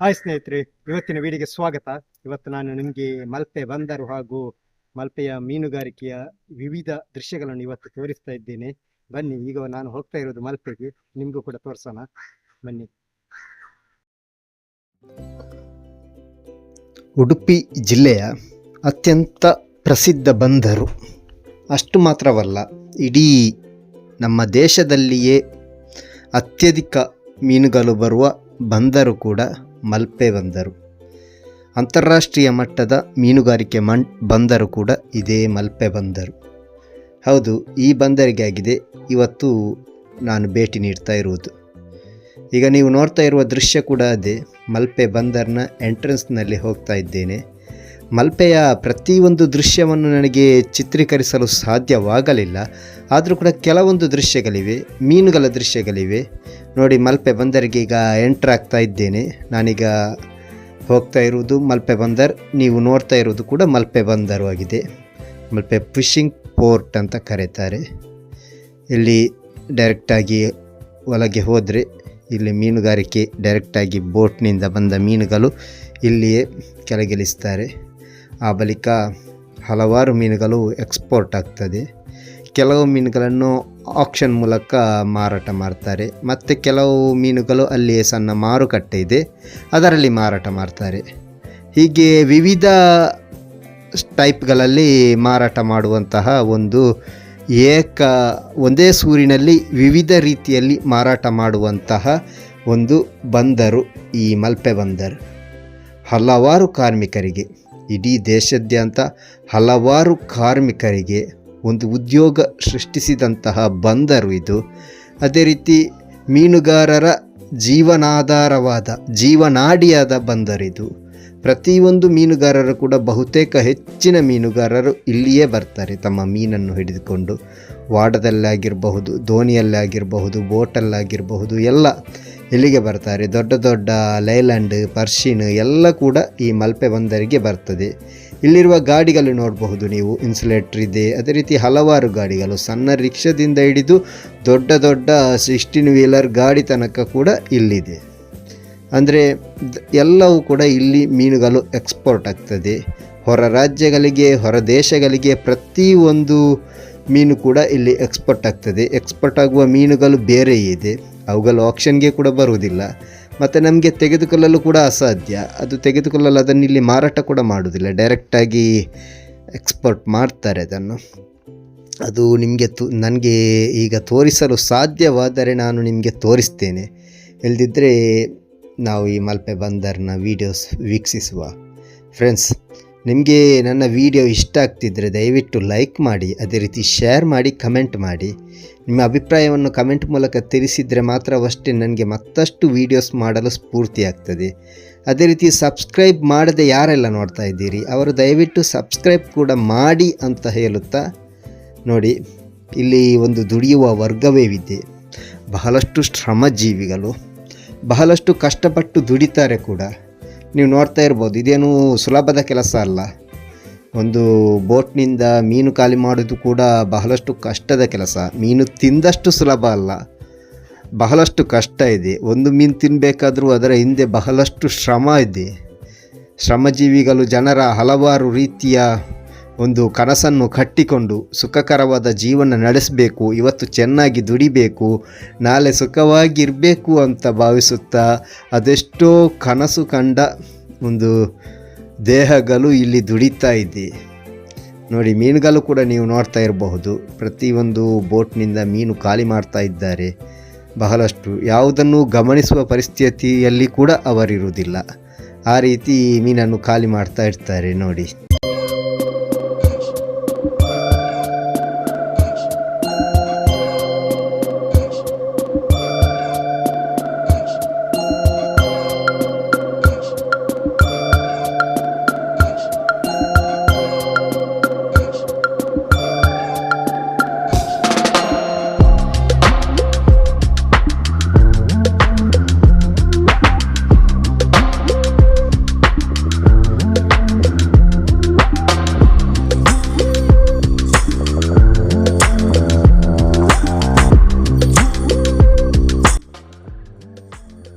Hi ಸ್ನೇಹಿತರೆ. ಇವತ್ತಿನ ವಿಡಿಯೋಗೆ ಸ್ವಾಗತ. ಇವತ್ತು ನಾನು ನಿಮಗೆ ಮಲ್ಪೆ ಬಂದರು ಹಾಗೂ ಮಲ್ಪೆಯ ಮೀನುಗಾರಿಕೆಯ ವಿವಿಧ ದೃಶ್ಯಗಳನ್ನು ಇವತ್ತು ತೋರಿಸ್ತಾ ಇದ್ದೇನೆ. ಬನ್ನಿ, ಈಗ ನಾನು ಹೋಗ್ತಾ ಇರೋದು ಮಲ್ಪೆಗೆ. ನಿಮಗೂ ಕೂಡ ತೋರಿಸೋಣ. ಬನ್ನಿ. ಉಡುಪಿ ಜಿಲ್ಲೆಯ ಅತ್ಯಂತ ಪ್ರಸಿದ್ಧ ಬಂದರು. ಅಷ್ಟು ಮಾತ್ರವಲ್ಲ, ಇಡೀ ನಮ್ಮ ದೇಶದಲ್ಲಿಯೇ ಅತ್ಯಧಿಕ ಮೀನುಗಳು ಬರುವ ಬಂದರು ಕೂಡ ಮಲ್ಪೆ ಬಂದರು. ಅಂತಾರಾಷ್ಟ್ರೀಯ ಮಟ್ಟದ ಮೀನುಗಾರಿಕೆ ಮಣ್ ಬಂದರು ಕೂಡ ಇದೇ ಮಲ್ಪೆ ಬಂದರು. ಹೌದು, ಈ ಬಂದರಿಗಾಗಿದೆ ಇವತ್ತು ನಾನು ಭೇಟಿ ನೀಡ್ತಾ ಇರುವುದು. ಈಗ ನೀವು ನೋಡ್ತಾ ಇರುವ ದೃಶ್ಯ ಕೂಡ ಅದೇ. ಮಲ್ಪೆ ಬಂದರ್ನ ಎಂಟ್ರೆನ್ಸ್ನಲ್ಲಿ ಹೋಗ್ತಾ ಇದ್ದೇನೆ. ಮಲ್ಪೆಯ ಪ್ರತಿಯೊಂದು ದೃಶ್ಯವನ್ನು ನನಗೆ ಚಿತ್ರೀಕರಿಸಲು ಸಾಧ್ಯವಾಗಲಿಲ್ಲ. ಆದರೂ ಕೂಡ ಕೆಲವೊಂದು ದೃಶ್ಯಗಳಿವೆ, ಮೀನುಗಳ ದೃಶ್ಯಗಳಿವೆ. ನೋಡಿ, ಮಲ್ಪೆ ಬಂದರಿಗೆ ಈಗ ಎಂಟ್ರ್ ಆಗ್ತಾ ಇದ್ದೇನೆ. ನಾನೀಗ ಹೋಗ್ತಾ ಇರುವುದು ಮಲ್ಪೆ ಬಂದರ್. ನೀವು ನೋಡ್ತಾ ಇರುವುದು ಕೂಡ ಮಲ್ಪೆ ಬಂದರು ಆಗಿದೆ. ಮಲ್ಪೆ ಫಿಶಿಂಗ್ ಪೋರ್ಟ್ ಅಂತ ಕರೀತಾರೆ. ಇಲ್ಲಿ ಡೈರೆಕ್ಟಾಗಿ ಒಳಗೆ ಹೋದರೆ ಇಲ್ಲಿ ಮೀನುಗಾರಿಕೆ ಡೈರೆಕ್ಟಾಗಿ ಬೋಟ್ನಿಂದ ಬಂದ ಮೀನುಗಳು ಇಲ್ಲಿಯೇ ಕೆಳಗಿಳಿಸ್ತಾರೆ. ಆ ಬಳಿಕ ಹಲವಾರು ಮೀನುಗಳು ಎಕ್ಸ್ಪೋರ್ಟ್ ಆಗ್ತದೆ. ಕೆಲವು ಮೀನುಗಳನ್ನು ಆಕ್ಷನ್ ಮೂಲಕ ಮಾರಾಟ ಮಾಡ್ತಾರೆ. ಮತ್ತು ಕೆಲವು ಮೀನುಗಳು ಅಲ್ಲಿಯೇ ಸಣ್ಣ ಮಾರುಕಟ್ಟೆ ಇದೆ. ಅದರಲ್ಲಿ ಮಾರಾಟ ಮಾಡ್ತಾರೆ. ಹೀಗೆ ವಿವಿಧ ಟೈಪ್ಗಳಲ್ಲಿ ಮಾರಾಟ ಮಾಡುವಂತಹ ಒಂದು ಏಕ, ಒಂದೇ ಸೂರಿನಲ್ಲಿ ವಿವಿಧ ರೀತಿಯಲ್ಲಿ ಮಾರಾಟ ಮಾಡುವಂತಹ ಒಂದು ಬಂದರು, ಈ ಮಲ್ಪೆ ಬಂದರು. ಹಲವಾರು ಕಾರ್ಮಿಕರಿಗೆ, ಇಡೀ ದೇಶದ್ಯಂತ ಹಲವಾರು ಕಾರ್ಮಿಕರಿಗೆ ಒಂದು ಉದ್ಯೋಗ ಸೃಷ್ಟಿಸಿದಂತಹ ಬಂದರು ಇದು. ಅದೇ ರೀತಿ ಮೀನುಗಾರರ ಜೀವನಾಧಾರವಾದ, ಜೀವನಾಡಿಯಾದ ಬಂದರಿದು ಪ್ರತಿಯೊಂದು ಮೀನುಗಾರರು ಕೂಡ ಬಹುತೇಕ ಹೆಚ್ಚಿನ ಮೀನುಗಾರರು ಇಲ್ಲಿಯೇ ಬರ್ತಾರೆ, ತಮ್ಮ ಮೀನನ್ನು ಹಿಡಿದುಕೊಂಡು. ವಾಡದಲ್ಲಾಗಿರಬಹುದು, ದೋಣಿಯಲ್ಲಾಗಿರಬಹುದು, ಬೋಟಲ್ಲಾಗಿರಬಹುದು, ಎಲ್ಲ ಇಲ್ಲಿಗೆ ಬರ್ತಾರೆ. ದೊಡ್ಡ ದೊಡ್ಡ ಲೈಲ್ಯಾಂಡ್, ಪರ್ಷಿನ್ ಎಲ್ಲ ಕೂಡ ಈ ಮಲ್ಪೆ ಬಂದರಿಗೆ ಬರ್ತದೆ. ಇಲ್ಲಿರುವ ಗಾಡಿಗಳು ನೋಡಬಹುದು ನೀವು. ಇನ್ಸುಲೇಟರ್ ಇದೆ, ಅದೇ ರೀತಿ ಹಲವಾರು ಗಾಡಿಗಳು. ಸಣ್ಣ ರಿಕ್ಷಾದಿಂದ ಹಿಡಿದು ದೊಡ್ಡ ದೊಡ್ಡ ಸಿಕ್ಸ್ಟೀನ್ ವೀಲರ್ ಗಾಡಿ ತನಕ ಕೂಡ ಇಲ್ಲಿದೆ. ಅಂದರೆ ಎಲ್ಲವೂ ಕೂಡ ಇಲ್ಲಿ ಮೀನುಗಳು ಎಕ್ಸ್ಪೋರ್ಟ್ ಆಗ್ತದೆ. ಹೊರ ರಾಜ್ಯಗಳಿಗೆ, ಹೊರ ದೇಶಗಳಿಗೆ ಪ್ರತಿಯೊಂದು ಮೀನು ಕೂಡ ಇಲ್ಲಿ ಎಕ್ಸ್ಪೋರ್ಟ್ ಆಗ್ತದೆ. ಎಕ್ಸ್ಪೋರ್ಟ್ ಆಗುವ ಮೀನುಗಳು ಬೇರೆ ಇದೆ. ಅವುಗಳು ಆಕ್ಷನ್ಗೆ ಕೂಡ ಬರುವುದಿಲ್ಲ. ಮತ್ತು ನಮಗೆ ತೆಗೆದುಕೊಳ್ಳಲು ಕೂಡ ಅಸಾಧ್ಯ. ಅದು ತೆಗೆದುಕೊಳ್ಳಲು ಅದನ್ನು ಇಲ್ಲಿ ಮಾರಾಟ ಕೂಡ ಮಾಡುವುದಿಲ್ಲ ಡೈರೆಕ್ಟಾಗಿ ಎಕ್ಸ್ಪೋರ್ಟ್ ಮಾಡ್ತಾರೆ ಅದನ್ನು. ಅದು ನಿಮಗೆ ತು, ನನಗೆ ಈಗ ತೋರಿಸಲು ಸಾಧ್ಯವಾದರೆ ನಾನು ನಿಮಗೆ ತೋರಿಸ್ತೇನೆ. ಇಲ್ಲದಿದ್ದರೆ ನಾವು ಈ ಮಲ್ಪೆ ಬಂದರ್ನ ವೀಡಿಯೋಸ್ ವೀಕ್ಷಿಸುವ. ಫ್ರೆಂಡ್ಸ್ ನಿಮಗೆ ನನ್ನ ವಿಡಿಯೋ ಇಷ್ಟ ಆಗ್ತಿದ್ದರೆ ದಯವಿಟ್ಟು ಲೈಕ್ ಮಾಡಿ, ಅದೇ ರೀತಿ ಶೇರ್ ಮಾಡಿ ಕಮೆಂಟ್ ಮಾಡಿ. ನಿಮ್ಮ ಅಭಿಪ್ರಾಯವನ್ನು ಕಮೆಂಟ್ ಮೂಲಕ ತಿಳಿಸಿದರೆ ಮಾತ್ರವಷ್ಟೇ ನನಗೆ ಮತ್ತಷ್ಟು ವೀಡಿಯೋಸ್ ಮಾಡಲು ಸ್ಫೂರ್ತಿ ಆಗ್ತದೆ. ಅದೇ ರೀತಿ ಸಬ್ಸ್ಕ್ರೈಬ್ ಮಾಡದೆ ಯಾರೆಲ್ಲ ನೋಡ್ತಾ ಇದ್ದೀರಿ, ಅವರು ದಯವಿಟ್ಟು ಸಬ್ಸ್ಕ್ರೈಬ್ ಕೂಡ ಮಾಡಿ ಅಂತ ಹೇಳುತ್ತಾ, ನೋಡಿ, ಇಲ್ಲಿ ಒಂದು ದುಡಿಯುವ ವರ್ಗವೇ ಇದೆ. ಬಹಳಷ್ಟು ಶ್ರಮಜೀವಿಗಳು, ಬಹಳಷ್ಟು ಕಷ್ಟಪಟ್ಟು ದುಡಿತಾರೆ ಕೂಡ. ನೀವು ನೋಡ್ತಾ ಇರ್ಬೋದು, ಇದೇನು ಸುಲಭದ ಕೆಲಸ ಅಲ್ಲ. ಒಂದು ಬೋಟ್ನಿಂದ ಮೀನು ಖಾಲಿ ಮಾಡೋದು ಕೂಡ ಬಹಳಷ್ಟು ಕಷ್ಟದ ಕೆಲಸ. ಮೀನು ತಿಂದಷ್ಟು ಸುಲಭ ಅಲ್ಲ, ಬಹಳಷ್ಟು ಕಷ್ಟ ಇದೆ. ಒಂದು ಮೀನು ತಿನ್ನಬೇಕಾದರೂ ಅದರ ಹಿಂದೆ ಬಹಳಷ್ಟು ಶ್ರಮ ಇದೆ. ಶ್ರಮಜೀವಿಗಳು ಜನರ ಹಲವಾರು ರೀತಿಯ ಒಂದು ಕನಸನ್ನು ಕಟ್ಟಿಕೊಂಡು ಸುಖಕರವಾದ ಜೀವನ ನಡೆಸಬೇಕು, ಇವತ್ತು ಚೆನ್ನಾಗಿ ದುಡಿಬೇಕು, ನಾಳೆ ಸುಖವಾಗಿರಬೇಕು ಅಂತ ಭಾವಿಸುತ್ತಾ ಅದೆಷ್ಟೋ ಕನಸು ಕಂಡ ಒಂದು ದೇಹಗಳು ಇಲ್ಲಿ ದುಡಿತಾ ಇದೆ ನೋಡಿ ಮೀನುಗಳು ಕೂಡ ನೀವು ನೋಡ್ತಾ ಇರಬಹುದು. ಪ್ರತಿಯೊಂದು ಬೋಟ್ನಿಂದ ಮೀನು ಖಾಲಿ ಮಾಡ್ತಾ ಇದ್ದಾರೆ. ಬಹಳಷ್ಟು ಯಾವುದನ್ನು ಗಮನಿಸುವ ಪರಿಸ್ಥಿತಿಯಲ್ಲಿ ಕೂಡ ಅವರಿರುವುದಿಲ್ಲ. ಆ ರೀತಿ ಮೀನನ್ನು ಖಾಲಿ ಮಾಡ್ತಾ ಇರ್ತಾರೆ ನೋಡಿ.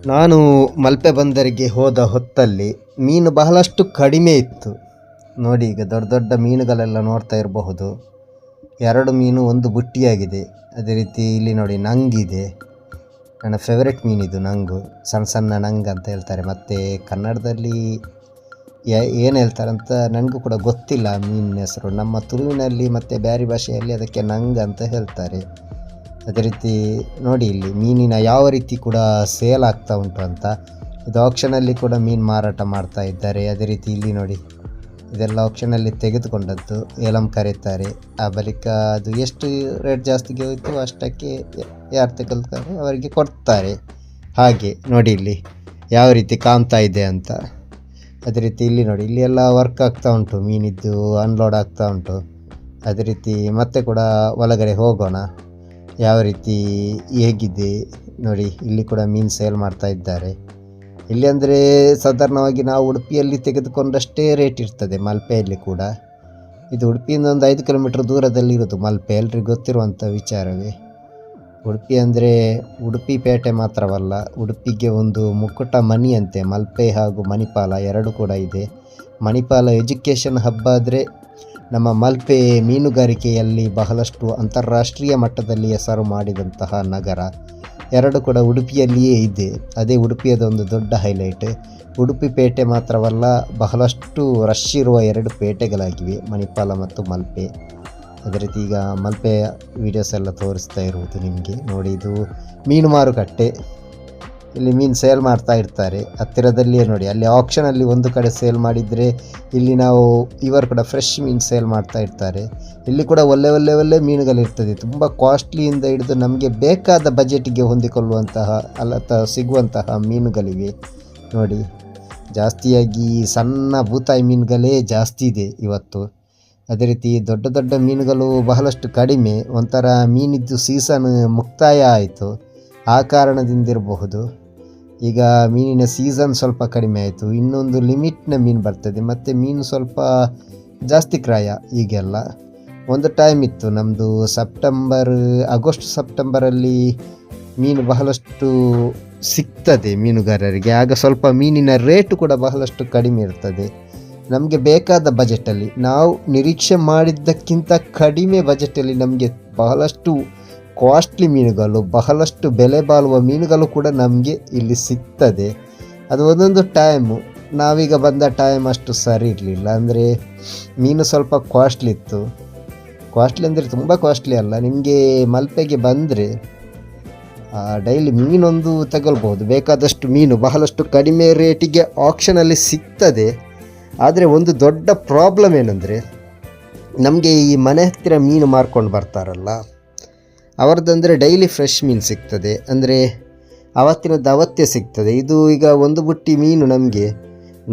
ನಾನು ಮಲ್ಪೆ ಬಂದರಿಗೆ ಹೋದ ಹೊತ್ತಲ್ಲಿ ಮೀನು ಬಹಳಷ್ಟು ಕಡಿಮೆ ಇತ್ತು. ನೋಡಿ ಈಗ ದೊಡ್ಡ ದೊಡ್ಡ ಮೀನುಗಳೆಲ್ಲ ನೋಡ್ತಾ ಇರಬಹುದು. ಎರಡು ಮೀನು ಒಂದು ಬುಟ್ಟಿಯಾಗಿದೆ. ಅದೇ ರೀತಿ ಇಲ್ಲಿ ನೋಡಿ ನಂಗಿದೆ. ನನ್ನ ಫೇವ್ರೆಟ್ ಮೀನಿದು ನಂಗು. ಸಣ್ಣ ಸಣ್ಣ ನಂಗ್ ಅಂತ ಹೇಳ್ತಾರೆ. ಮತ್ತು ಕನ್ನಡದಲ್ಲಿ ಏನು ಹೇಳ್ತಾರಂತ ನನಗೂ ಕೂಡ ಗೊತ್ತಿಲ್ಲ ಮೀನಿನ ಹೆಸರು. ನಮ್ಮ ತುಳುವಿನಲ್ಲಿ ಮತ್ತು ಬೇರೆ ಭಾಷೆಯಲ್ಲಿ ಅದಕ್ಕೆ ನಂಗ್ ಅಂತ ಹೇಳ್ತಾರೆ. ಅದೇ ರೀತಿ ನೋಡಿ ಇಲ್ಲಿ ಮೀನಿನ ಯಾವ ರೀತಿ ಕೂಡ ಸೇಲ್ ಆಗ್ತಾ ಉಂಟು ಅಂತ. ಇದು ಆಕ್ಷನಲ್ಲಿ ಕೂಡ ಮೀನು ಮಾರಾಟ ಮಾಡ್ತಾ ಇದ್ದಾರೆ. ಅದೇ ರೀತಿ ಇಲ್ಲಿ ನೋಡಿ, ಇದೆಲ್ಲ ಆಪ್ಷನಲ್ಲಿ ತೆಗೆದುಕೊಂಡದ್ದು. ಏಲಂ ಕರೀತಾರೆ. ಆ ಬಳಿಕ ಅದು ಎಷ್ಟು ರೇಟ್ ಜಾಸ್ತಿಗೆ ಹೋಯಿತು ಅಷ್ಟಕ್ಕೆ ಯಾರು ತೆಗೆದುಕೊಂಡು ಅವರಿಗೆ ಕೊಡ್ತಾರೆ. ಹಾಗೆ ನೋಡಿ ಇಲ್ಲಿ ಯಾವ ರೀತಿ ಕಾಣ್ತಾ ಇದೆ ಅಂತ. ಅದೇ ರೀತಿ ಇಲ್ಲಿ ನೋಡಿ, ಇಲ್ಲಿ ಎಲ್ಲ ವರ್ಕ್ ಆಗ್ತಾ ಉಂಟು. ಮೀನಿದ್ದು ಅನ್ಲೋಡ್ ಆಗ್ತಾ ಉಂಟು. ಅದೇ ರೀತಿ ಮತ್ತೆ ಕೂಡ ಒಳಗಡೆ ಹೋಗೋಣ. ಯಾವ ರೀತಿ ಹೇಗಿದೆ? ನೋಡಿ, ಇಲ್ಲಿ ಕೂಡ ಮೀನು ಸೇಲ್ ಮಾಡ್ತಾ ಇದ್ದಾರೆ. ಇಲ್ಲಿ ಅಂದರೆ ಸಾಧಾರಣವಾಗಿ ನಾವು ಉಡುಪಿಯಲ್ಲಿ ತೆಗೆದುಕೊಂಡಷ್ಟೇ ರೇಟ್ ಇರ್ತದೆ, ಮಲ್ಪೆಯಲ್ಲಿ ಕೂಡ. ಇದು ಉಡುಪಿಯಿಂದ ಒಂದು ಐದು ದೂರದಲ್ಲಿ ದೂರದಲ್ಲಿರೋದು ಮಲ್ಪೆ, ಎಲ್ರಿಗೂ ಗೊತ್ತಿರುವಂಥ ವಿಚಾರವೇ. ಉಡುಪಿ ಅಂದರೆ ಉಡುಪಿ ಪೇಟೆ ಮಾತ್ರವಲ್ಲ, ಉಡುಪಿಗೆ ಒಂದು ಮುಕ್ಕುಟ ಮನಿ ಅಂತೆ ಮಲ್ಪೆ ಹಾಗೂ ಮಣಿಪಾಲ ಎರಡು ಕೂಡ ಇದೆ. ಮಣಿಪಾಲ ಎಜುಕೇಷನ್ ಹಬ್ಬ ಆದರೆ ನಮ್ಮ ಮಲ್ಪೆ ಮೀನುಗಾರಿಕೆಯಲ್ಲಿ ಬಹಳಷ್ಟು ಅಂತಾರಾಷ್ಟ್ರೀಯ ಮಟ್ಟದಲ್ಲಿ ಹೆಸರು ಮಾಡಿದಂತಹ ನಗರ. ಎರಡು ಕೂಡ ಉಡುಪಿಯಲ್ಲಿಯೇ ಇದೆ. ಅದೇ ಉಡುಪಿಯದ ಒಂದು ದೊಡ್ಡ ಹೈಲೈಟ್ ಉಡುಪಿ ಪೇಟೆ ಮಾತ್ರವಲ್ಲ, ಬಹಳಷ್ಟು ರಶ್ ಇರುವ ಎರಡು ಪೇಟೆಗಳಾಗಿವೆ, ಮಣಿಪಾಲ ಮತ್ತು ಮಲ್ಪೆ. ಅದೇ ರೀತಿ ಈಗ ಮಲ್ಪೆಯ ವೀಡಿಯೋಸ್ ಎಲ್ಲ ತೋರಿಸ್ತಾ ಇರುವುದು ನಿಮಗೆ. ನೋಡಿ, ಇದು ಮೀನು ಮಾರುಕಟ್ಟೆ ಇಲ್ಲಿ ಮೀನು ಸೇಲ್ ಮಾಡ್ತಾ ಇರ್ತಾರೆ. ಹತ್ತಿರದಲ್ಲಿಯೇ ನೋಡಿ, ಅಲ್ಲಿ ಆಕ್ಷನಲ್ಲಿ ಒಂದು ಕಡೆ ಸೇಲ್ ಮಾಡಿದರೆ ಇಲ್ಲಿ ನಾವು ಇವರು ಕೂಡ ಫ್ರೆಶ್ ಮೀನು ಸೇಲ್ ಮಾಡ್ತಾ ಇರ್ತಾರೆ. ಇಲ್ಲಿ ಕೂಡ ಒಳ್ಳೆ ಒಳ್ಳೆ ಒಳ್ಳೆ ಮೀನುಗಳಿರ್ತದೆ ತುಂಬ ಕಾಸ್ಟ್ಲಿಯಿಂದ ಹಿಡಿದು ನಮಗೆ ಬೇಕಾದ ಬಜೆಟಿಗೆ ಹೊಂದಿಕೊಳ್ಳುವಂತಹ, ಅಲ್ಲ ಸಿಗುವಂತಹ ಮೀನುಗಳಿವೆ. ನೋಡಿ, ಜಾಸ್ತಿಯಾಗಿ ಸಣ್ಣ ಬೂತಾಯಿ ಮೀನುಗಳೇ ಜಾಸ್ತಿ ಇದೆ ಇವತ್ತು. ಅದೇ ರೀತಿ ದೊಡ್ಡ ದೊಡ್ಡ ಮೀನುಗಳು ಬಹಳಷ್ಟು ಕಡಿಮೆ. ಒಂಥರ ಮೀನಿದ್ದು ಸೀಸನ್ ಮುಕ್ತಾಯ ಆಯಿತು. ಆ ಕಾರಣದಿಂದಿರಬಹುದು. ಈಗ ಮೀನಿನ ಸೀಸನ್ ಸ್ವಲ್ಪ ಕಡಿಮೆ ಆಯಿತು. ಇನ್ನೊಂದು ಲಿಮಿಟ್ನ ಮೀನು ಬರ್ತದೆ. ಮತ್ತು ಮೀನು ಸ್ವಲ್ಪ ಜಾಸ್ತಿ ಕ್ರಾಯ ಈಗೆಲ್ಲ. ಒಂದು ಟೈಮ್ ಇತ್ತು. ನಮ್ಮದು ಸೆಪ್ಟೆಂಬರ್ ಆಗಸ್ಟ್ ಸೆಪ್ಟೆಂಬರಲ್ಲಿ ಮೀನು ಬಹಳಷ್ಟು ಸಿಗ್ತದೆ ಮೀನುಗಾರರಿಗೆ. ಆಗ ಸ್ವಲ್ಪ ಮೀನಿನ ರೇಟು ಕೂಡ ಬಹಳಷ್ಟು ಕಡಿಮೆ ಇರ್ತದೆ. ನಮಗೆ ಬೇಕಾದ ಬಜೆಟಲ್ಲಿ ನಾವು ನಿರೀಕ್ಷೆ ಮಾಡಿದ್ದಕ್ಕಿಂತ ಕಡಿಮೆ ಬಜೆಟಲ್ಲಿ ನಮಗೆ ಬಹಳಷ್ಟು ಕಾಸ್ಟ್ಲಿ ಮೀನುಗಳು, ಬಹಳಷ್ಟು ಬೆಲೆ ಬಾಳುವ ಮೀನುಗಳು ಕೂಡ ನಮಗೆ ಇಲ್ಲಿ ಸಿಗ್ತದೆ. ಅದು ಒಂದೊಂದು ಟೈಮು ನಾವೀಗ ಬಂದ ಟೈಮ್ ಅಷ್ಟು ಸರಿ ಇರಲಿಲ್ಲ. ಅಂದರೆ ಮೀನು ಸ್ವಲ್ಪ ಕಾಸ್ಟ್ಲಿ ಇತ್ತು. ಕಾಸ್ಟ್ಲಿ ಅಂದರೆ ತುಂಬ ಕಾಸ್ಟ್ಲಿ ಅಲ್ಲ. ನಿಮಗೆ ಮಲ್ಪೆಗೆ ಬಂದರೆ ಡೈಲಿ ಮೀನೊಂದು ತಗೊಳ್ಬೋದು. ಬೇಕಾದಷ್ಟು ಮೀನು, ಬಹಳಷ್ಟು ಕಡಿಮೆ ರೇಟಿಗೆ ಆಕ್ಷನಲ್ಲಿ ಸಿಗ್ತದೆ. ಆದರೆ ಒಂದು ದೊಡ್ಡ ಪ್ರಾಬ್ಲಮ್ ಏನಂದರೆ, ನಮಗೆ ಈ ಮನೆ ಹತ್ತಿರ ಮೀನು ಮಾರ್ಕೊಂಡು ಬರ್ತಾರಲ್ಲ. ಅವರದ್ದಂದರೆ ಡೈಲಿ ಫ್ರೆಶ್ ಮೀನು ಸಿಗ್ತದೆ. ಅಂದರೆ ಅವತ್ತಿನದ್ದು ಅವತ್ತೇ ಸಿಗ್ತದೆ. ಇದು ಈಗ ಒಂದು ಬುಟ್ಟಿ ಮೀನು ನಮಗೆ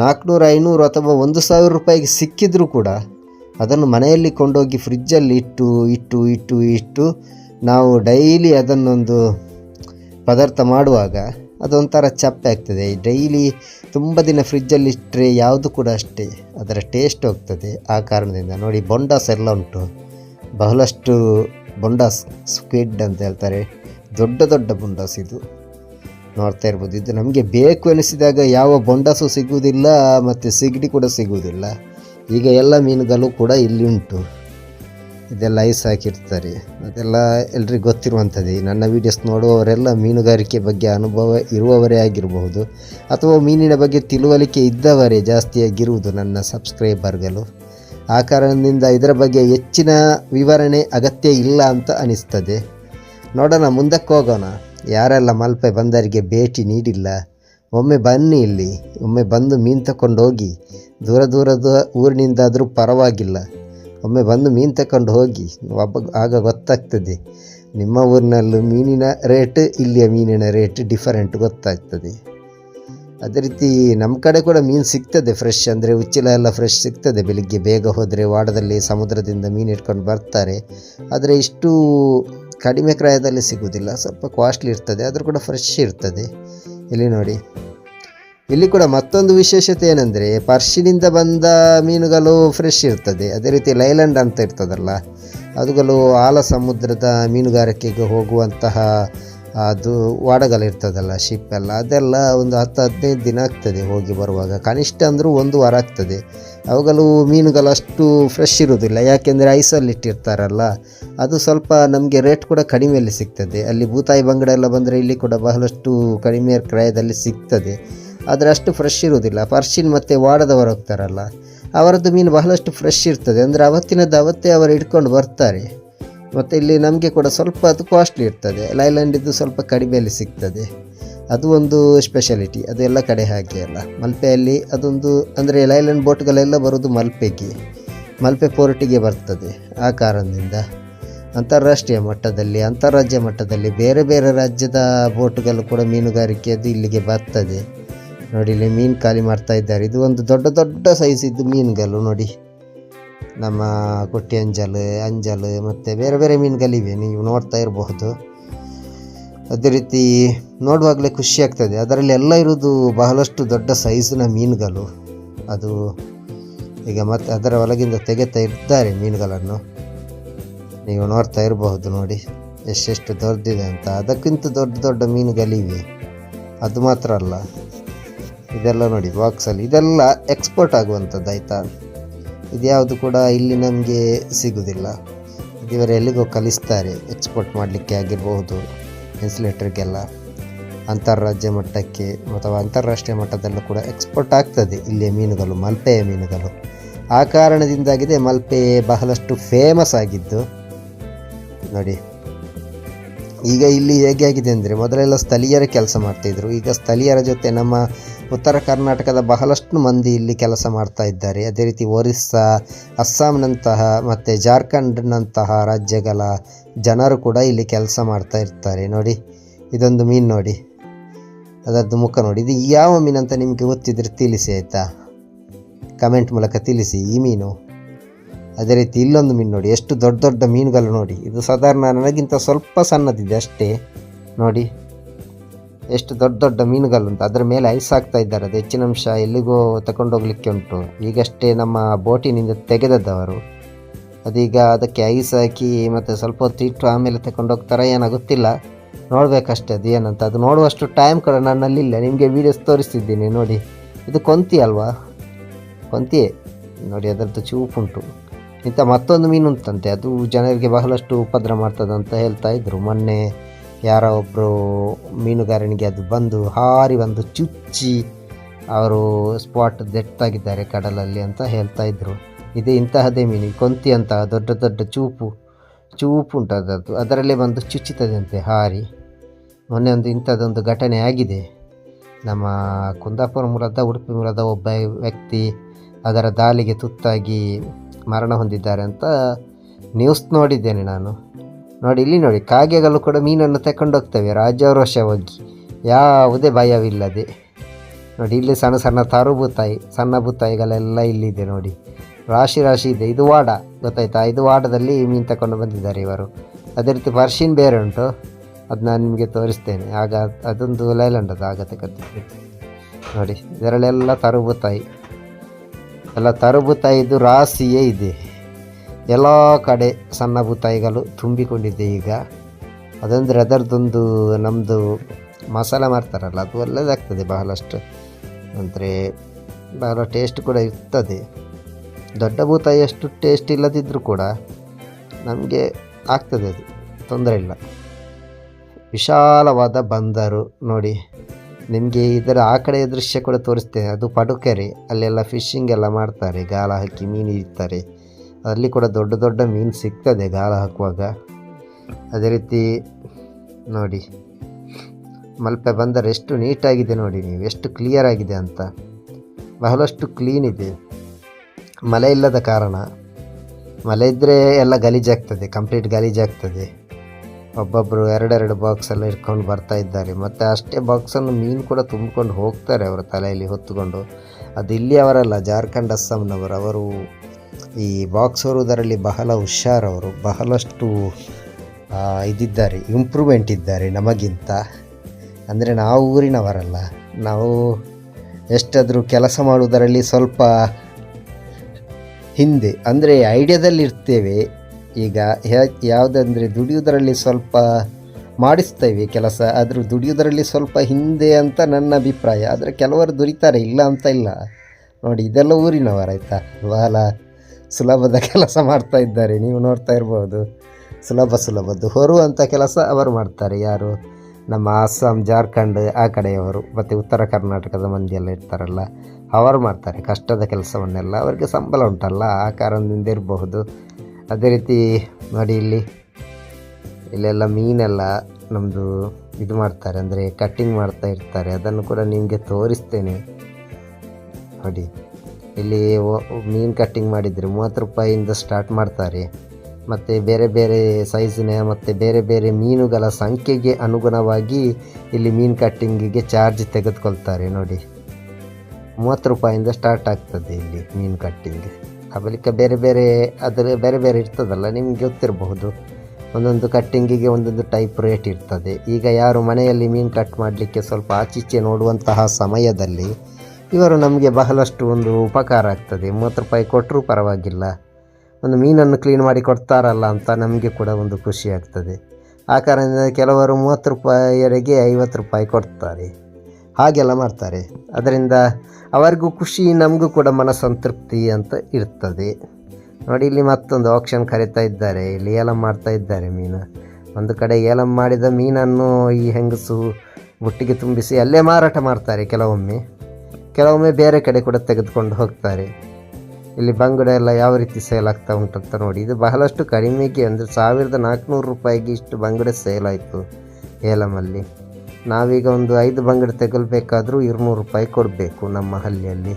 ನಾಲ್ಕುನೂರು ಐನೂರು ಅಥವಾ ಒಂದು ಸಾವಿರ ರೂಪಾಯಿಗೆ ಸಿಕ್ಕಿದ್ರೂ ಕೂಡ ಅದನ್ನು ಮನೆಯಲ್ಲಿ ಕೊಂಡೋಗಿ ಫ್ರಿಜ್ಜಲ್ಲಿ ಇಟ್ಟು ಇಟ್ಟು ಇಟ್ಟು ಇಟ್ಟು ನಾವು ಡೈಲಿ ಅದನ್ನೊಂದು ಪದಾರ್ಥ ಮಾಡುವಾಗ ಅದೊಂಥರ ಚಪ್ಪೆ ಆಗ್ತದೆ. ಡೈಲಿ ತುಂಬ ದಿನ ಫ್ರಿಜ್ಜಲ್ಲಿ ಇಟ್ಟರೆ ಯಾವುದು ಕೂಡ ಅಷ್ಟೇ ಅದರ ಟೇಸ್ಟ್ ಹೋಗ್ತದೆ. ಆ ಕಾರಣದಿಂದ ನೋಡಿ ಬೊಂಡಾಸ್ ಎಲ್ಲ ಉಂಟು. ಬಹಳಷ್ಟು ಬೊಂಡಾಸ್, ಸ್ಕ್ವಿಡ್ ಅಂತ ಹೇಳ್ತಾರೆ. ದೊಡ್ಡ ದೊಡ್ಡ ಬೊಂಡಾಸ್ ಇದು. ನೋಡ್ತಾ ಇರ್ಬೋದು. ಇದು ನಮಗೆ ಬೇಕು ಅನಿಸಿದಾಗ ಯಾವ ಬೊಂಡಾಸು ಸಿಗುವುದಿಲ್ಲ ಮತ್ತು ಸಿಗಡಿ ಕೂಡ ಸಿಗುವುದಿಲ್ಲ. ಈಗ ಎಲ್ಲ ಮೀನುಗಳು ಕೂಡ ಇಲ್ಲಿ ಉಂಟು. ಇದೆಲ್ಲ ಐಸ್ ಹಾಕಿರ್ತಾರೆ. ಅದೆಲ್ಲ ಎಲ್ರಿಗೂ ಗೊತ್ತಿರುವಂಥದ್ದೇ. ನನ್ನ ವೀಡಿಯೋಸ್ ನೋಡುವವರೆಲ್ಲ ಮೀನುಗಾರಿಕೆ ಬಗ್ಗೆ ಅನುಭವ ಇರುವವರೇ ಆಗಿರಬಹುದು. ಅಥವಾ ಮೀನಿನ ಬಗ್ಗೆ ತಿಳುವಳಿಕೆ ಇದ್ದವರೇ ಜಾಸ್ತಿಯಾಗಿರುವುದು ನನ್ನ ಸಬ್ಸ್ಕ್ರೈಬರ್ಗಳು ಆ ಕಾರಣದಿಂದ ಇದರ ಬಗ್ಗೆ ಹೆಚ್ಚಿನ ವಿವರಣೆ ಅಗತ್ಯ ಇಲ್ಲ ಅಂತ ಅನಿಸ್ತದೆ. ನೋಡೋಣ, ಮುಂದಕ್ಕೆ ಹೋಗೋಣ. ಯಾರೆಲ್ಲ ಮಲ್ಪೆ ಬಂದರಿಗೆ ಭೇಟಿ ನೀಡಿಲ್ಲ. ಒಮ್ಮೆ ಬನ್ನಿ ಇಲ್ಲಿ. ಒಮ್ಮೆ ಬಂದು ಮೀನು ತಕೊಂಡು ಹೋಗಿ ದೂರ ದೂರದ ಊರಿನಿಂದಾದರೂ ಪರವಾಗಿಲ್ಲ. ಒಮ್ಮೆ ಬಂದು ಮೀನು ತಕೊಂಡು ಹೋಗಿ ಒಬ್ಬ, ಆಗ ಗೊತ್ತಾಗ್ತದೆ. ನಿಮ್ಮ ಊರಿನಲ್ಲೂ ಮೀನಿನ ರೇಟ್, ಇಲ್ಲಿಯ ಮೀನಿನ ರೇಟ್ ಡಿಫರೆಂಟ್ ಗೊತ್ತಾಗ್ತದೆ. ಅದೇ ರೀತಿ ನಮ್ಮ ಕಡೆ ಕೂಡ ಮೀನು ಸಿಗ್ತದೆ ಫ್ರೆಶ್ ಅಂದರೆ ಉಚ್ಚಿಲ ಎಲ್ಲ ಫ್ರೆಶ್ ಸಿಗ್ತದೆ. ಬೆಳಿಗ್ಗೆ ಬೇಗ ಹೋದರೆ ವಾಡದಲ್ಲಿ ಸಮುದ್ರದಿಂದ ಮೀನು ಇಟ್ಕೊಂಡು ಬರ್ತಾರೆ. ಆದರೆ ಇಷ್ಟು ಕಡಿಮೆ ಕ್ರಯದಲ್ಲಿ ಸಿಗುವುದಿಲ್ಲ ಸ್ವಲ್ಪ ಕಾಸ್ಟ್ಲಿ ಇರ್ತದೆ. ಆದರೂ ಕೂಡ ಫ್ರೆಶ್ ಇರ್ತದೆ. ಇಲ್ಲಿ ನೋಡಿ. ಇಲ್ಲಿ ಕೂಡ ಮತ್ತೊಂದು ವಿಶೇಷತೆ ಏನಂದರೆ ಪರ್ಶಿನಿಂದ ಬಂದ ಮೀನುಗಳು ಫ್ರೆಶ್ ಇರ್ತದೆ. ಅದೇ ರೀತಿ ಲೈಲ್ಯಾಂಡ್ ಅಂತ ಇರ್ತದಲ್ಲ, ಅದುಗಳು ಆಲ ಸಮುದ್ರದ ಮೀನುಗಾರಿಕೆಗೆ ಹೋಗುವಂತಹ ಅದು ವಾಡಗಲ್ ಇರ್ತದಲ್ಲ ಶಿಪ್ ಎಲ್ಲ ಅದೆಲ್ಲ ಒಂದು ಹತ್ತು ಹದಿನೈದು ದಿನ ಆಗ್ತದೆ ಹೋಗಿ ಬರುವಾಗ. ಕನಿಷ್ಠ ಅಂದರೂ ಒಂದು ವಾರ ಆಗ್ತದೆ. ಅವುಗಳು ಮೀನುಗಳು ಅಷ್ಟು ಫ್ರೆಶ್ ಇರೋದಿಲ್ಲ ಯಾಕೆಂದರೆ ಐಸಲ್ಲಿ ಇಟ್ಟಿರ್ತಾರಲ್ಲ, ಅದು ಸ್ವಲ್ಪ ನಮಗೆ ರೇಟ್ ಕೂಡ ಕಡಿಮೆಯಲ್ಲಿ ಸಿಗ್ತದೆ. ಅಲ್ಲಿ ಭೂತಾಯಿ ಬಂಗಡ ಎಲ್ಲ ಬಂದರೆ ಇಲ್ಲಿ ಕೂಡ ಬಹಳಷ್ಟು ಕಡಿಮೆ ಕ್ರಯದಲ್ಲಿ ಸಿಗ್ತದೆ. ಆದರೆ ಅಷ್ಟು ಫ್ರೆಶ್ ಇರೋದಿಲ್ಲ ಪರ್ಶಿನ್ ಮತ್ತು ವಾಡದವರು ಹೋಗ್ತಾರಲ್ಲ, ಅವರದ್ದು ಮೀನು ಬಹಳಷ್ಟು ಫ್ರೆಶ್ ಇರ್ತದೆ. ಅಂದರೆ ಅವತ್ತಿನದ್ದು ಅವತ್ತೇ ಅವರು ಇಟ್ಕೊಂಡು ಬರ್ತಾರೆ. ಮತ್ತು ಇಲ್ಲಿ ನಮಗೆ ಕೂಡ ಸ್ವಲ್ಪ ಅದು ಕಾಸ್ಟ್ಲಿ ಇರ್ತದೆ. ಲೈಲ್ಯಾಂಡಿದ್ದು ಸ್ವಲ್ಪ ಕಡಿಮೆಯಲ್ಲಿ ಸಿಗ್ತದೆ. ಅದು ಒಂದು ಸ್ಪೆಷಾಲಿಟಿ ಅದು ಎಲ್ಲ ಕಡೆ ಹಾಗೆ ಅಲ್ಲ. ಮಲ್ಪೆಯಲ್ಲಿ ಅದೊಂದು, ಅಂದರೆ ಲೈಲ್ಯಾಂಡ್ ಬೋಟ್ಗಳೆಲ್ಲ ಬರೋದು ಮಲ್ಪೆಗೆ. ಮಲ್ಪೆ ಪೋರ್ಟಿಗೆ ಬರ್ತದೆ ಆ ಕಾರಣದಿಂದ. ಅಂತಾರಾಷ್ಟ್ರೀಯ ಮಟ್ಟದಲ್ಲಿ, ಅಂತಾರಾಜ್ಯ ಮಟ್ಟದಲ್ಲಿ ಬೇರೆ ಬೇರೆ ರಾಜ್ಯದ ಬೋಟ್ಗಳು ಕೂಡ ಮೀನುಗಾರಿಕೆಯದು ಇಲ್ಲಿಗೆ ಬರ್ತದೆ. ನೋಡಿ, ಇಲ್ಲಿ ಮೀನು ಖಾಲಿ ಮಾಡ್ತಾ ಇದ್ದಾರೆ. ಇದು ಒಂದು ದೊಡ್ಡ ದೊಡ್ಡ ಸೈಜ್ ಇದ್ದು ಮೀನುಗಳು ನೋಡಿ. ನಮ್ಮ ಕೊಟ್ಟಿ ಅಂಜಲ್ ಅಂಜಲ್ ಮತ್ತು ಬೇರೆ ಬೇರೆ ಮೀನುಗಳಿವೆ, ನೀವು ನೋಡ್ತಾ ಇರಬಹುದು. ಅದೇ ರೀತಿ ನೋಡುವಾಗಲೇ ಖುಷಿ ಆಗ್ತದೆ. ಅದರಲ್ಲಿ ಎಲ್ಲ ಇರುವುದು ಬಹಳಷ್ಟು ದೊಡ್ಡ ಸೈಜಿನ ಮೀನುಗಳು. ಅದು ಈಗ ಮತ್ತೆ ಅದರ ಒಳಗಿಂದ ತೆಗೆತಾ ಇರ್ತಾರೆ ಮೀನುಗಳನ್ನು. ನೀವು ನೋಡ್ತಾ ಇರಬಹುದು ನೋಡಿ, ಎಷ್ಟೆಷ್ಟು ದೊಡ್ಡದಿದೆ ಅಂತ. ಅದಕ್ಕಿಂತ ದೊಡ್ಡ ದೊಡ್ಡ ಮೀನುಗಳಿವೆ. ಅದು ಮಾತ್ರ ಅಲ್ಲ. ಇದೆಲ್ಲ ನೋಡಿ ಬಾಕ್ಸಲ್ಲಿ ಇದೆಲ್ಲ ಎಕ್ಸ್ಪೋರ್ಟ್ ಆಗುವಂಥದ್ದು ಆಯಿತಾ ಇದ್ಯಾವುದು ಕೂಡ ಇಲ್ಲಿ ನಮಗೆ ಸಿಗುವುದಿಲ್ಲ ಇವರು ಎಲ್ಲಿಗೋ ಕಲಿಸ್ತಾರೆ, ಎಕ್ಸ್ಪೋರ್ಟ್ ಮಾಡಲಿಕ್ಕೆ ಆಗಿರಬಹುದು, ಇನ್ಸುಲೇಟರ್ಗೆಲ್ಲ. ಅಂತಾರಾಜ್ಯ ಮಟ್ಟಕ್ಕೆ ಅಥವಾ ಅಂತಾರಾಷ್ಟ್ರೀಯ ಮಟ್ಟದಲ್ಲೂ ಕೂಡ ಎಕ್ಸ್ಪೋರ್ಟ್ ಆಗ್ತದೆ, ಇಲ್ಲಿಯ ಮೀನುಗಳು, ಮಲ್ಪೆಯ ಮೀನುಗಳು. ಆ ಕಾರಣದಿಂದಾಗಿದೆ ಮಲ್ಪೆ ಬಹಳಷ್ಟು ಫೇಮಸ್ ಆಗಿದ್ದು. ನೋಡಿ. ಈಗ ಇಲ್ಲಿ ಹೇಗೆ ಆಗಿದೆ ಅಂದರೆ ಮೊದಲೆಲ್ಲ ಸ್ಥಳೀಯರ ಕೆಲಸ ಮಾಡ್ತಾಯಿದ್ರು ಈಗ ಸ್ಥಳೀಯರ ಜೊತೆ ನಮ್ಮ ಉತ್ತರ ಕರ್ನಾಟಕದ ಬಹಳಷ್ಟು ಮಂದಿ ಇಲ್ಲಿ ಕೆಲಸ ಮಾಡ್ತಾ ಇದ್ದಾರೆ. ಅದೇ ರೀತಿ ಒರಿಸ್ಸಾ, ಅಸ್ಸಾಂನಂತಹ ಮತ್ತು ಜಾರ್ಖಂಡ್ನಂತಹ ರಾಜ್ಯಗಳ ಜನರು ಕೂಡ ಇಲ್ಲಿ ಕೆಲಸ ಮಾಡ್ತಾ ಇರ್ತಾರೆ. ನೋಡಿ, ಇದೊಂದು ಮೀನು ನೋಡಿ. ಅದರದ್ದು ಮುಖ ನೋಡಿ. ಇದು ಯಾವ ಮೀನು ಅಂತ ನಿಮಗೆ ಗೊತ್ತಿದ್ರೆ ತಿಳಿಸಿ ಆಯಿತಾ? ಕಮೆಂಟ್ ಮೂಲಕ ತಿಳಿಸಿ ಈ ಮೀನು. ಅದೇ ರೀತಿ ಇಲ್ಲೊಂದು ಮೀನು ನೋಡಿ, ಎಷ್ಟು ದೊಡ್ಡ ದೊಡ್ಡ ಮೀನುಗಳು ನೋಡಿ. ಇದು ಸಾಧಾರಣ ನನಗಿಂತ ಸ್ವಲ್ಪ ಸಣ್ಣದಿದೆ ಅಷ್ಟೇ. ನೋಡಿ, ಎಷ್ಟು ದೊಡ್ಡ ದೊಡ್ಡ ಮೀನುಗಳು ಅಂತ. ಅದರ ಮೇಲೆ ಐಸ್ ಹಾಕ್ತಾ ಇದ್ದಾರೆ. ಅದು ಹೆಚ್ಚಿನ ಅಂಶ ಎಲ್ಲಿಗೋ ತಗೊಂಡೋಗ್ಲಿಕ್ಕೆ ಉಂಟು. ಈಗಷ್ಟೇ ನಮ್ಮ ಬೋಟಿನಿಂದ ತೆಗೆದದ್ದವರು. ಅದೀಗ ಅದಕ್ಕೆ ಐಸ್ ಹಾಕಿ ಮತ್ತು ಸ್ವಲ್ಪ ಹೊತ್ತು ಇಟ್ಟು ಆಮೇಲೆ ತಗೊಂಡೋಗ್ತಾರೆ ಏನೋ ಗೊತ್ತಿಲ್ಲ. ನೋಡಬೇಕಷ್ಟೇ ಅದು ಏನಂತ. ಅದು ನೋಡುವಷ್ಟು ಟೈಮ್ ಕೂಡ ನನ್ನಲ್ಲಿಲ್ಲ ನಿಮಗೆ ವೀಡಿಯೋಸ್ ತೋರಿಸ್ತಿದ್ದೀನಿ ನೋಡಿ. ಇದು ಕೊಂತಿ ಅಲ್ವಾ? ಕೊಂತಿಯೇ? ನೋಡಿ, ಅದರದ್ದು ಚೂಪುಂಟು. ಇಂಥ ಮತ್ತೊಂದು ಮೀನು ಉಂಟಂತೆ. ಅದು ಜನರಿಗೆ ಬಹಳಷ್ಟು ಉಪದ್ರ ಮಾಡ್ತದಂತ ಹೇಳ್ತಾ ಇದ್ರು. ಮೊನ್ನೆ ಯಾರೋ ಒಬ್ಬರು ಮೀನುಗಾರನಿಗೆ ಅದು ಬಂದು ಹಾರಿ ಬಂದು ಚುಚ್ಚಿ ಅವರು ಸ್ಪಾಟ್ ದೆಟ್ಟಾಗಿದ್ದಾರೆ ಕಡಲಲ್ಲಿ ಅಂತ ಹೇಳ್ತಾ ಇದ್ರು. ಇದೇ ಇಂತಹದೇ ಮೀನು. ಕೊಂತಿ ಅಂತ ದೊಡ್ಡ ದೊಡ್ಡ ಚೂಪು ಚೂಪು ಉಂಟು ಅದರದ್ದು ಅದರಲ್ಲೇ ಬಂದು ಚುಚ್ಚುತ್ತದಂತೆ ಹಾರಿ. ಮೊನ್ನೆ ಒಂದು ಇಂಥದ್ದೊಂದು ಘಟನೆ ಆಗಿದೆ. ನಮ್ಮ ಕುಂದಾಪುರ ಮೂಲದ, ಉಡುಪಿ ಮೂಲದ ಒಬ್ಬ ವ್ಯಕ್ತಿ ಅದರ ದಾಳಿಗೆ ತುತ್ತಾಗಿ ಮರಣ ಹೊಂದಿದ್ದಾರೆ ಅಂತ ನ್ಯೂಸ್ ನೋಡಿದ್ದೇನೆ ನಾನು. ನೋಡಿ, ಇಲ್ಲಿ ನೋಡಿ, ಕಾಗೆಗಳು ಕೂಡ ಮೀನನ್ನು ತಗೊಂಡೋಗ್ತವೆ ರಾಜಾರೋಷವಾಗಿ ಯಾವುದೇ ಭಯವಿಲ್ಲದೆ. ನೋಡಿ, ಇಲ್ಲಿ ಸಣ್ಣ ಸಣ್ಣ ತಾರು ಬೂತಾಯಿ, ಸಣ್ಣ ಬೂತಾಯಿಗಳೆಲ್ಲ ಇಲ್ಲಿದೆ ನೋಡಿ. ರಾಶಿ ರಾಶಿ ಇದೆ, ಇದು ವಾಡ, ಗೊತ್ತಾಯ್ತಾ? ಇದು ವಾಡದಲ್ಲಿ ಮೀನು ತಗೊಂಡು ಬಂದಿದ್ದಾರೆ ಇವರು. ಅದೇ ರೀತಿ ಪರ್ಷಿಯನ್ ಬೇರೆ ಉಂಟು ಅದು ನಾನು ನಿಮಗೆ ತೋರಿಸ್ತೇನೆ. ಆಗ ಅದೊಂದು ಲೈಲ್ಯಾಂಡ್ ಅದು ಆಗ ನೋಡಿ, ಇದರಲ್ಲೆಲ್ಲ ತರುಬೂತಾಯಿ ಎಲ್ಲ ತರಬೂತಾಯಿದು ರಾಶಿಯೇ ಇದೆ. ಎಲ್ಲ ಕಡೆ ಸಣ್ಣ ಬೂತಾಯಿಗಳು ತುಂಬಿಕೊಂಡಿದೆ ಈಗ. ಅದಂದರೆ ಅದರದೊಂದು ನಮ್ಮದು ಮಸಾಲೆ ಮಾಡ್ತಾರಲ್ಲ, ಅದು ಒಳ್ಳೆಯದಾಗ್ತದೆ ಬಹಳಷ್ಟು. ಅಂದರೆ ಬಹಳ ಟೇಸ್ಟ್ ಕೂಡ ಇರ್ತದೆ. ದೊಡ್ಡ ಬೂತಾಯಿ ಅಷ್ಟು ಟೇಸ್ಟ್ ಇಲ್ಲದಿದ್ದರೂ ಕೂಡ ನಮಗೆ ಆಗ್ತದೆ ಅದು, ತೊಂದರೆ ಇಲ್ಲ. ವಿಶಾಲವಾದ ಬಂದರು ನೋಡಿ. ನಿಮಗೆ ಇದರ ಆ ಕಡೆಯ ದೃಶ್ಯ ಕೂಡ ತೋರಿಸ್ತೇವೆ ಅದು ಪಡುಕೆರೆ. ಅಲ್ಲೆಲ್ಲ ಫಿಶಿಂಗ್ ಎಲ್ಲ ಮಾಡ್ತಾರೆ. ಗಾಳ ಹಾಕಿ ಮೀನು ಹಿಡಿತಾರೆ. ಅಲ್ಲಿ ಕೂಡ ದೊಡ್ಡ ದೊಡ್ಡ ಮೀನು ಸಿಗ್ತದೆ ಗಾಳ ಹಾಕುವಾಗ. ಅದೇ ರೀತಿ ನೋಡಿ, ಮಲ್ಪೆ ಬಂದರೆ ಎಷ್ಟು ನೀಟಾಗಿದೆ ನೋಡಿ ನೀವು. ಎಷ್ಟು ಕ್ಲಿಯರ್ ಆಗಿದೆ ಅಂತ. ಬಹಳಷ್ಟು ಕ್ಲೀನ್ ಇದೆ. ಮಳೆ ಇಲ್ಲದ ಕಾರಣ. ಮಳೆ ಇದ್ದರೆ ಎಲ್ಲ ಗಲೀಜಾಗ್ತದೆ ಕಂಪ್ಲೀಟ್ ಗಲೀಜಾಗ್ತದೆ. ಒಬ್ಬೊಬ್ಬರು ಎರಡೆರಡು ಬಾಕ್ಸ್ ಎಲ್ಲ ಇಟ್ಕೊಂಡು ಬರ್ತಾ ಇದ್ದಾರೆ. ಮತ್ತು ಅಷ್ಟೇ ಬಾಕ್ಸನ್ನು ಮೀನು ಕೂಡ ತುಂಬಿಕೊಂಡು ಹೋಗ್ತಾರೆ ಅವರ ತಲೆಯಲ್ಲಿ ಹೊತ್ತುಕೊಂಡು. ಅದು ಇಲ್ಲಿ ಅವರಲ್ಲ, ಜಾರ್ಖಂಡ್ ಅಸ್ಸಾಂನವರು. ಅವರು ಈ ಬಾಕ್ಸ್ ಹೊರುವುದರಲ್ಲಿ ಬಹಳ ಹುಷಾರವರು. ಬಹಳಷ್ಟು ಇದಿದ್ದಾರೆ ಇಂಪ್ರೂವ್ಮೆಂಟ್ ಇದ್ದಾರೆ ನಮಗಿಂತ. ಅಂದರೆ ನಾವು ಊರಿನವರಲ್ಲ, ನಾವು ಎಷ್ಟಾದರೂ ಕೆಲಸ ಮಾಡುವುದರಲ್ಲಿ ಸ್ವಲ್ಪ ಹಿಂದೆ. ಅಂದರೆ ಐಡಿಯಾದಲ್ಲಿ ಇರ್ತೇವೆ ಈಗ ಯಾವುದಂದರೆ ದುಡಿಯುವುದರಲ್ಲಿ ಸ್ವಲ್ಪ ಮಾಡಿಸ್ತೇವೆ ಕೆಲಸ, ಆದರೂ ದುಡಿಯೋದರಲ್ಲಿ ಸ್ವಲ್ಪ ಹಿಂದೆ ಅಂತ ನನ್ನ ಅಭಿಪ್ರಾಯ. ಆದರೆ ಕೆಲವರು ದುರಿತಾರೆ ಇಲ್ಲ ಅಂತ ಇಲ್ಲ. ನೋಡಿ, ಇದೆಲ್ಲ ಊರಿನವರಾಯ್ತಾ ಬಹಳ ಸುಲಭದ ಕೆಲಸ ಮಾಡ್ತಾ ಇದ್ದಾರೆ, ನೀವು ನೋಡ್ತಾ ಇರ್ಬೋದು. ಸುಲಭ ಸುಲಭದ್ದು. ಹೊರುವಂಥ ಕೆಲಸ ಅವರು ಮಾಡ್ತಾರೆ, ಯಾರು? ನಮ್ಮ ಅಸ್ಸಾಂ, ಜಾರ್ಖಂಡ್, ಆ ಕಡೆಯವರು. ಮತ್ತು ಉತ್ತರ ಕರ್ನಾಟಕದ ಮಂದಿಯೆಲ್ಲ ಇರ್ತಾರಲ್ಲ, ಅವರು ಮಾಡ್ತಾರೆ. ಕಷ್ಟದ ಕೆಲಸವನ್ನೆಲ್ಲ, ಅವರಿಗೆ ಸಂಬಳ ಉಂಟಲ್ಲ, ಆ ಕಾರಣದಿಂದ ಇರಬಹುದು. ಅದೇ ರೀತಿ ನೋಡಿ ಇಲ್ಲಿ, ಇಲ್ಲೆಲ್ಲ ಮೀನೆಲ್ಲ ನಮ್ಮದು ಇದು ಮಾಡ್ತಾರೆ, ಅಂದರೆ ಕಟ್ಟಿಂಗ್ ಮಾಡ್ತಾ ಇರ್ತಾರೆ. ಅದನ್ನು ಕೂಡ ನಿಮಗೆ ತೋರಿಸ್ತೇನೆ. ನೋಡಿ, ಇಲ್ಲಿ ಮೀನು ಕಟ್ಟಿಂಗ್ ಮಾಡಿದರೆ ಮೂವತ್ತು ರೂಪಾಯಿಯಿಂದ ಸ್ಟಾರ್ಟ್ ಮಾಡ್ತಾರೆ. ಮತ್ತು ಬೇರೆ ಬೇರೆ ಸೈಜಿನ ಮತ್ತು ಬೇರೆ ಬೇರೆ ಮೀನುಗಳ ಸಂಖ್ಯೆಗೆ ಅನುಗುಣವಾಗಿ ಇಲ್ಲಿ ಮೀನು ಕಟ್ಟಿಂಗಿಗೆ ಚಾರ್ಜ್ ತೆಗೆದುಕೊಳ್ತಾರೆ. ನೋಡಿ, ಮೂವತ್ತು ರೂಪಾಯಿಂದ ಸ್ಟಾರ್ಟ್ ಆಗ್ತದೆ ಇಲ್ಲಿ ಮೀನು ಕಟ್ಟಿಂಗ್ ಆ ಬಳಿಕ ಬೇರೆ ಬೇರೆ ಅದರ ಬೇರೆ ಬೇರೆ ಇರ್ತದಲ್ಲ, ನಿಮಗೆ ಗೊತ್ತಿರಬಹುದು. ಒಂದೊಂದು ಕಟ್ಟಿಂಗಿಗೆ ಒಂದೊಂದು ಟೈಪ್ ರೇಟ್ ಇರ್ತದೆ. ಈಗ ಯಾರು ಮನೆಯಲ್ಲಿ ಮೀನು ಕಟ್ ಮಾಡಲಿಕ್ಕೆ ಸ್ವಲ್ಪ ಆಚೀಚೆ ನೋಡುವಂತಹ ಸಮಯದಲ್ಲಿ ಇವರು ನಮಗೆ ಬಹಳಷ್ಟು ಒಂದು ಉಪಕಾರ ಆಗ್ತದೆ. ಮೂವತ್ತು ರೂಪಾಯಿ ಕೊಟ್ಟರೂ ಪರವಾಗಿಲ್ಲ. ಒಂದು ಮೀನನ್ನು ಕ್ಲೀನ್ ಮಾಡಿ ಕೊಡ್ತಾರಲ್ಲ ಅಂತ ನಮಗೆ ಕೂಡ ಒಂದು ಖುಷಿ ಆಗ್ತದೆ. ಆ ಕಾರಣದಿಂದ ಕೆಲವರು ಮೂವತ್ತು ರೂಪಾಯಿವರೆಗೆ ಐವತ್ತು ರೂಪಾಯಿ ಕೊಡ್ತಾರೆ. ಹಾಗೆಲ್ಲ ಮಾಡ್ತಾರೆ. ಅದರಿಂದ ಅವರಿಗೂ ಖುಷಿ, ನಮಗೂ ಕೂಡ ಮನಸಂತೃಪ್ತಿ ಅಂತ ಇರ್ತದೆ. ನೋಡಿ, ಇಲ್ಲಿ ಮತ್ತೊಂದು ಆಕ್ಷನ್ ಕರಿತಾ ಇದ್ದಾರೆ. ಇಲ್ಲಿ ಏಲಂ ಮಾಡ್ತಾ ಇದ್ದಾರೆ ಮೀನು. ಒಂದು ಕಡೆ ಏಲಂ ಮಾಡಿದ ಮೀನನ್ನು ಈ ಹೆಂಗಸು ಬುಟ್ಟಿಗೆ ತುಂಬಿಸಿ ಅಲ್ಲೇ ಮಾರಾಟ ಮಾಡ್ತಾರೆ ಕೆಲವೊಮ್ಮೆ. ಕೆಲವೊಮ್ಮೆ ಬೇರೆ ಕಡೆ ಕೂಡ ತೆಗೆದುಕೊಂಡು ಹೋಗ್ತಾರೆ. ಇಲ್ಲಿ ಬಂಗುಡೆ ಎಲ್ಲ ಯಾವ ರೀತಿ ಸೇಲ್ ಆಗ್ತಾ ಉಂಟಂತ ನೋಡಿ. ಇದು ಬಹಳಷ್ಟು ಕಡಿಮೆಗೆ ಅಂದರೆ ಸಾವಿರದ ನಾಲ್ಕುನೂರು ರೂಪಾಯಿಗೆ ಇಷ್ಟು ಬಂಗುಡೆ ಸೇಲ್ ಆಯಿತು ಏಲಮಲ್ಲಿ ನಾವೀಗ ಒಂದು ಐದು ಬಂಗುಡೆ ತೆಗೊಳ್ಬೇಕಾದ್ರೂ ಇರುನೂರು ರೂಪಾಯಿ ಕೊಡಬೇಕು ನಮ್ಮ ಹಳ್ಳಿಯಲ್ಲಿ.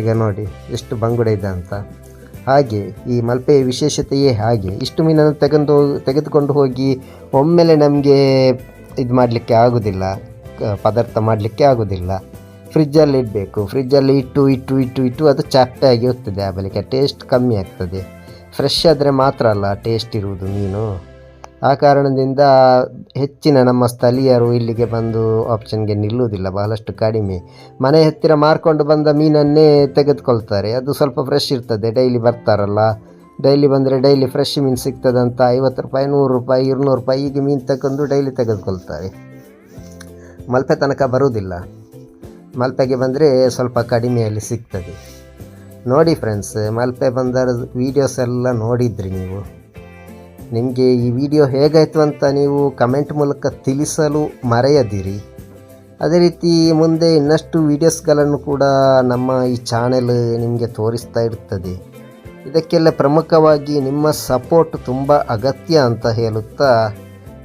ಈಗ ನೋಡಿ, ಎಷ್ಟು ಬಂಗುಡೆ ಇದೆ ಅಂತ. ಹಾಗೆ ಈ ಮಲ್ಪೆಯ ವಿಶೇಷತೆಯೇ ಹಾಗೆ, ಇಷ್ಟು ಮೀನನ್ನು ತೆಗೆದು ತೆಗೆದುಕೊಂಡು ಹೋಗಿ ಒಮ್ಮೆಲೆ ನಮಗೆ ಇದು ಮಾಡಲಿಕ್ಕೆ ಆಗೋದಿಲ್ಲ ಪದಾರ್ಥ ಮಾಡಲಿಕ್ಕೆ ಆಗೋದಿಲ್ಲ. ಫ್ರಿಜ್ಜಲ್ಲಿ ಇಡಬೇಕು, ಫ್ರಿಜ್ಜಲ್ಲಿ ಇಟ್ಟು ಇಟ್ಟು ಇಟ್ಟು ಇಟ್ಟು ಅದು ಚಪ್ಪೆ ಆಗಿ ಹೋಗ್ತದೆ ಆ ಬಳಿಕ. ಟೇಸ್ಟ್ ಕಮ್ಮಿ ಆಗ್ತದೆ. ಫ್ರೆಶ್ ಆದರೆ ಮಾತ್ರ ಅಲ್ಲ ಟೇಸ್ಟ್ ಇರುವುದು ಮೀನು. ಆ ಕಾರಣದಿಂದ ಹೆಚ್ಚಿನ ನಮ್ಮ ಸ್ಥಳೀಯರು ಇಲ್ಲಿಗೆ ಬಂದು ಆಪ್ಷನ್ಗೆ ನಿಲ್ಲುವುದಿಲ್ಲ, ಬಹಳಷ್ಟು ಕಡಿಮೆ. ಮನೆ ಹತ್ತಿರ ಮಾರ್ಕೊಂಡು ಬಂದ ಮೀನನ್ನೇ ತೆಗೆದುಕೊಳ್ತಾರೆ. ಅದು ಸ್ವಲ್ಪ ಫ್ರೆಶ್ ಇರ್ತದೆ ಡೈಲಿ ಬರ್ತಾರಲ್ಲ. ಡೈಲಿ ಬಂದರೆ ಡೈಲಿ ಫ್ರೆಶ್ ಮೀನು ಸಿಗ್ತದಂತ ಐವತ್ತು ರೂಪಾಯಿ, ನೂರು ರೂಪಾಯಿ, ಇರುನೂರು ರೂಪಾಯಿ ಈಗ ಮೀನು ತಗೊಂಡು ಡೈಲಿ ತೆಗೆದುಕೊಳ್ತಾರೆ. ಮಲ್ಪೆ ತನಕ ಬರುವುದಿಲ್ಲ. ಮಲ್ಪೆಗೆ ಬಂದರೆ ಸ್ವಲ್ಪ ಕಡಿಮೆಯಲ್ಲಿ ಸಿಗ್ತದೆ. ನೋಡಿ ಫ್ರೆಂಡ್ಸ್ ಮಲ್ಪೆ ಬಂದರ ವೀಡಿಯೋಸ್ ಎಲ್ಲ ನೋಡಿದ್ರಿ ನೀವು. ನಿಮಗೆ ಈ ವಿಡಿಯೋ ಹೇಗಾಯಿತು ಅಂತ ನೀವು ಕಮೆಂಟ್ ಮೂಲಕ ತಿಳಿಸಲು ಮರೆಯದಿರಿ. ಅದೇ ರೀತಿ ಮುಂದೆ ಇನ್ನಷ್ಟು ವೀಡಿಯೋಸ್ಗಳನ್ನು ಕೂಡ ನಮ್ಮ ಈ ಚಾನೆಲ್ ನಿಮಗೆ ತೋರಿಸ್ತಾ ಇರ್ತದೆ. ಇದಕ್ಕೆಲ್ಲ ಪ್ರಮುಖವಾಗಿ ನಿಮ್ಮ ಸಪೋರ್ಟ್ ತುಂಬ ಅಗತ್ಯ ಅಂತ ಹೇಳುತ್ತಾ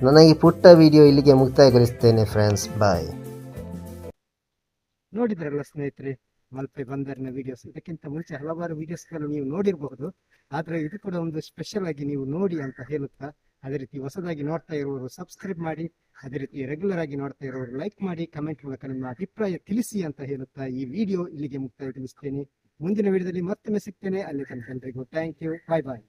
ನನ್ನ ಈ ಪುಟ್ಟ ವಿಡಿಯೋ ಇಲ್ಲಿಗೆ ಮುಕ್ತಾಯಗೊಳಿಸ್ತೇನೆ ಫ್ರೆಂಡ್ಸ್ ಬಾಯ್ ನೋಡಿದ್ರಲ್ಲ ಸ್ನೇಹಿತರೆ, ಮಲ್ಪೆ ಬಂದರಿನ ವಿಡಿಯೋಸ್ ಇದಕ್ಕಿಂತ ಮುಂಚೆ ಹಲವಾರು ವಿಡಿಯೋಸ್ಗಳು ನೀವು ನೋಡಿರಬಹುದು. ಆದ್ರೆ ಇದು ಕೂಡ ಒಂದು ಸ್ಪೆಷಲ್ ಆಗಿ ನೀವು ನೋಡಿ ಅಂತ ಹೇಳುತ್ತಾ, ಅದೇ ರೀತಿ ಹೊಸದಾಗಿ ನೋಡ್ತಾ ಇರುವವರು ಸಬ್ಸ್ಕ್ರೈಬ್ ಮಾಡಿ, ಅದೇ ರೀತಿ ರೆಗ್ಯುಲರ್ ಆಗಿ ನೋಡ್ತಾ ಇರುವವರು ಲೈಕ್ ಮಾಡಿ ಕಮೆಂಟ್ ಮೂಲಕ ನಿಮ್ಮ ಅಭಿಪ್ರಾಯ ತಿಳಿಸಿ ಅಂತ ಹೇಳುತ್ತಾ ಈ ವಿಡಿಯೋ ಇಲ್ಲಿಗೆ ಮುಕ್ತಾಯಗೊಳಿಸ್ತೇನೆ. ಮುಂದಿನ ವಿಡಿಯೋದಲ್ಲಿ ಮತ್ತೊಮ್ಮೆ ಸಿಗ್ತೇನೆ. ಅಲ್ಲಿ ತನಕ ಎಲ್ರಿಗೂ ಥ್ಯಾಂಕ್ ಯು ಬಾಯ್ ಬಾಯ್